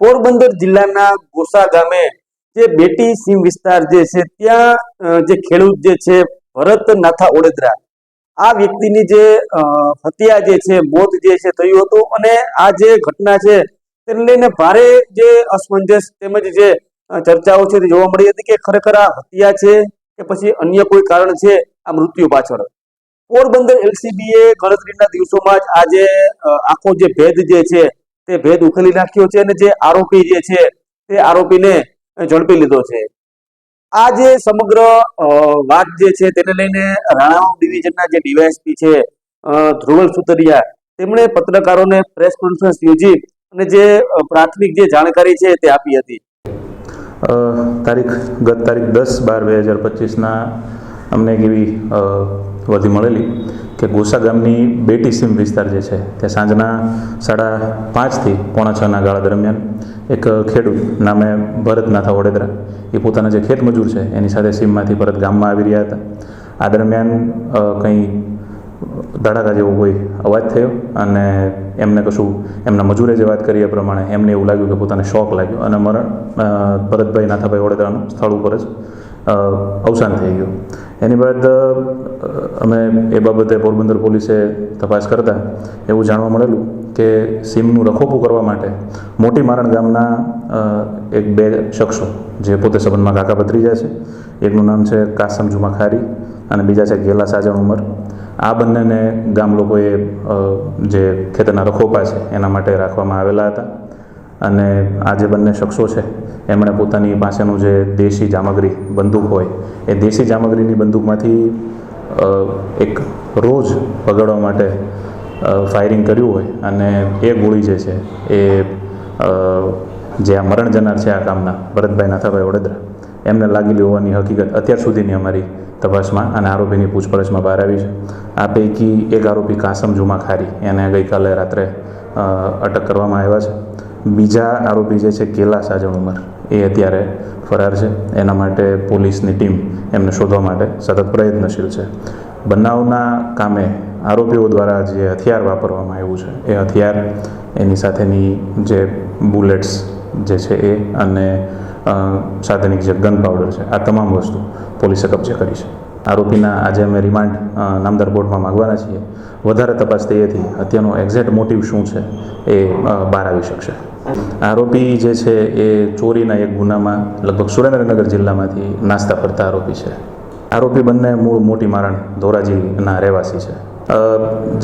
પોરબંદર જિલ્લાના ગોસા ગામે જે બેટી સીમ વિસ્તાર જે છે, ત્યાં જે ખેડૂત જે છે ભરત નાથા ઓડેદરા, આ વ્યક્તિની જે હત્યા જે છે, મોત જે છે થયું હતું અને આ જે ઘટના છે, તેને લઈને ભારે જે અસમંજસ તેમજ જે ચર્ચાઓ છે તે જોવા મળી હતી કે ખરેખર આ હત્યા છે કે પછી અન્ય કોઈ કારણ છે, આ મૃત્યુ પાછળ. પોરબંદર એલસીબીએ ગણતરીના દિવસોમાં જ આજે આખો જે ભેદ જે છે તે ભેદ ઉખેલી નાખ્યો છે અને જે આરોપી જે છે તે આરોપીને ઝડપી લીધો છે. આ જે સમગ્ર વાત જે છે તેને લઈને રાણાવાવ ડિવિઝનના જે ડીવાયએસપી છે ધ્રુવલ સુતરિયા, તેમણે પત્રકારોને પ્રેસ કોન્ફરન્સ યોજી અને જે પ્રાથમિક જે જાણકારી છે તે આપી હતી. તારીખ, ગત તારીખ દસ બાર બે હજાર પચીસના અમને એક એવી વધી મળેલી કે ગોસા ગામની બેટી સીમ વિસ્તાર જે છે ત્યાં સાંજના સાડા પાંચથી પોણા છના ગાળા દરમિયાન એક ખેડૂત નામે ભરતનાથા વડેદરા, એ પોતાના જે ખેત મજૂર છે એની સાથે સીમમાંથી પરત ગામમાં આવી રહ્યા હતા. આ દરમિયાન કંઈ ધડાકા જેવો કોઈ અવાજ થયો અને એમને કશું એમના મજૂરે જે વાત કરી એ પ્રમાણે એમને એવું લાગ્યું કે પોતાને શોક લાગ્યો અને મરણ ભરતભાઈ નાથાભાઈ વડોદરાનું સ્થળ ઉપર જ અવસાન થઈ ગયું. એની બાદ અમે એ બાબતે પોરબંદર પોલીસે તપાસ કરતા એવું જાણવા મળેલું કે સીમનું રખોપું કરવા માટે મોટી મારણ ગામના એક બે શખ્સો, જે પોતે સંબંધમાં કાકા ભત્રીજા છે, એકનું નામ છે કાસમ જુમા અને બીજા છે ગેલા સાજણ ઉમર. આ બંનેને ગામ લોકોએ જે ખેતરના રખોપા છે એના માટે રાખવામાં આવેલા હતા. અને આ જે બંને શખ્સો છે, એમણે પોતાની પાસેનું જે દેશી જામગ્રી બંદૂક હોય, એ દેશી જામગ્રીની બંદૂકમાંથી એક રોજ પગડવા માટે ફાયરિંગ કર્યું હોય અને એ ગોળી જે છે, એ જે આ મરણ જનાર છે આ કામના, ભરતભાઈ નાથાભાઈ વડોદરા, એમને લાગેલી હોવાની હકીકત અત્યાર સુધીની અમારી તપાસમાં અને આરોપીની પૂછપરછમાં બહાર આવી છે. આ પૈકી એક આરોપી કાસમ જુમા ખારી એને ગઈકાલે રાત્રે અટક કરવામાં આવ્યા છે. બીજા આરોપી જે છે કેલા સાજણ ઉમર, એ અત્યારે ફરાર છે. એના માટે પોલીસની ટીમ એમને શોધવા માટે સતત પ્રયત્નશીલ છે. બનાવના કામે આરોપીઓ દ્વારા જે હથિયાર વાપરવામાં આવ્યું છે, એ હથિયાર એની સાથેની જે બુલેટ્સ જે છે, એ અને સાધનિક જે ગન પાવડર છે, આ તમામ વસ્તુ પોલીસે કબજે કરી છે. આરોપીના આજે અમે રિમાન્ડ નામદાર બોર્ડમાં માગવાના છીએ. વધારે તપાસ થયેથી અત્યારનો એક્ઝેક્ટ મોટિવ શું છે એ બહાર આવી શકશે. આરોપી જે છે એ ચોરીના એક ગુનામાં લગભગ સુરેન્દ્રનગર જિલ્લામાંથી નાસ્તા ફરતા આરોપી છે. આરોપી બંને મૂળ મોટી મારણ ધોરાજીના રહેવાસી છે.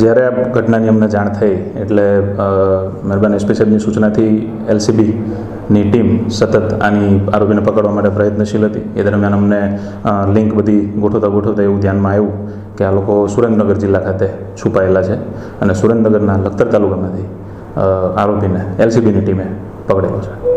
જ્યારે આ ઘટનાની અમને જાણ થઈ, એટલે મહેરબાન એસપી સાહેબની સૂચનાથી એલસીબીની ટીમ સતત આની આરોપીને પકડવા માટે પ્રયત્નશીલ હતી. એ દરમિયાન અમને લિંક બધી ગોઠવતા ગોઠવતા એવું ધ્યાનમાં આવ્યું કે આ લોકો સુરેન્દ્રનગર જિલ્લા ખાતે છુપાયેલા છે અને સુરેન્દ્રનગરના લખતર તાલુકામાંથી આરોપીને, એલસીબીની ટીમે પકડેલો છે.